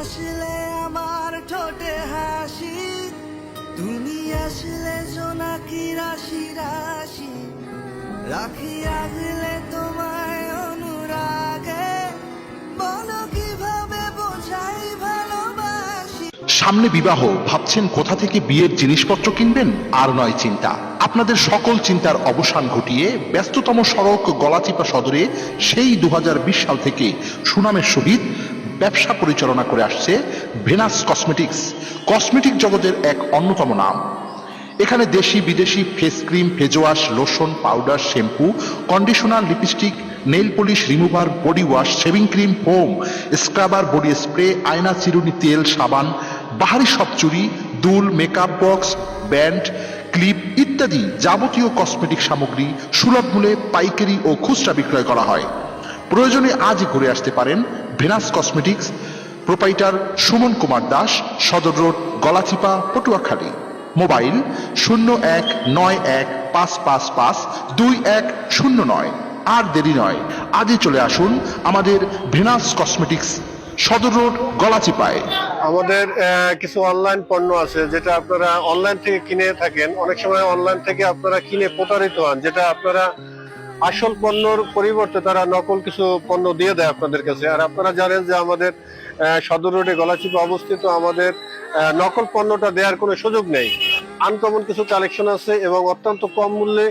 আসলে আমার ঠোঁটে হাসি। তুমি আসলে জোনাকি রাশি রাশি। রাখি আগলে তোমায় অনুরাগে। বলো কীভাবে বোঝাই ভালোবাসি? সামনে বিবাহ, ভাবছেন কোথা থেকে বিয়ের জিনিসপত্র কিনবেন? আর নয় চিন্তা। আপনাদের সকল চিন্তার অবসান ঘটিয়ে ব্যস্ততম সড়ক গলাচিপা সদরে সেই দু হাজার বিশ সাল থেকে সুনামের সহিত ব্যবসা পরিচালনা করে আসছে ভেনাস কসমেটিক্স কসমেটিক জগতের এক অন্যতম নাম। এখানে দেশি বিদেশি face cream face wash lotion powder shampoo conditioner lipstick nail polish remover body wash shaving cream foam scrubber body spray আয়না, চিরুনি, তেল, সাবান, বাহারি সব চুরি, দুল মেকআপ বক্স ব্যান্ড ক্লিপ ইত্যাদি যাবতীয় কসমেটিক সামগ্রী সুলভ মূল্যে পাইকারি ও খুচরা বিক্রয় করা হয়। প্রয়োজনে আজই ঘুরে আসতে পারেন Venus cosmetics, proprietor Suman Kumar Das, Sadar road, Galachipa, Patuakhali. Mobile শূন্য এক নয় এক পাঁচ পাঁচ পাঁচ দুই এক শূন্য নয়। আর দেরি নয়, আজই চলে আসুন আমাদের ভেনাস কসমেটিক্স, সদর রোড, গলাচিপায়। আমাদের কিছু অনলাইন পণ্য আছে যেটা আপনারা অনলাইন থেকে কিনে থাকেন। অনেক সময় অনলাইন থেকে আপনারা কিনে প্রতারিত হন, যেটা আপনারা আসল পণ্যর পরিবর্তে তারা নকল কিছু পণ্য দিয়ে দেয় আপনাদের কাছে। আর আপনারা জানেন যে আমাদের সদর রোডে গলাচিপা অবস্থিত আমাদের নকল পণ্যটা দেওয়ার কোনো সুযোগ নেই। আনকমন কিছু কালেকশন আছে এবং অত্যন্ত কম মূল্যে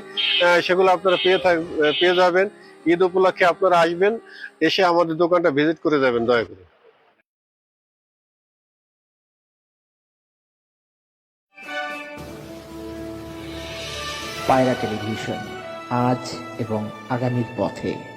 সেগুলো আপনারা পেয়ে থাক, পেয়ে যাবেন। ঈদ উপলক্ষে আপনারা আসবেন, এসে আমাদের দোকানটা ভিজিট করে যাবেন, দয়া করে। পায়রা টেলিভিশন। আজ এবং আগামীর পথে।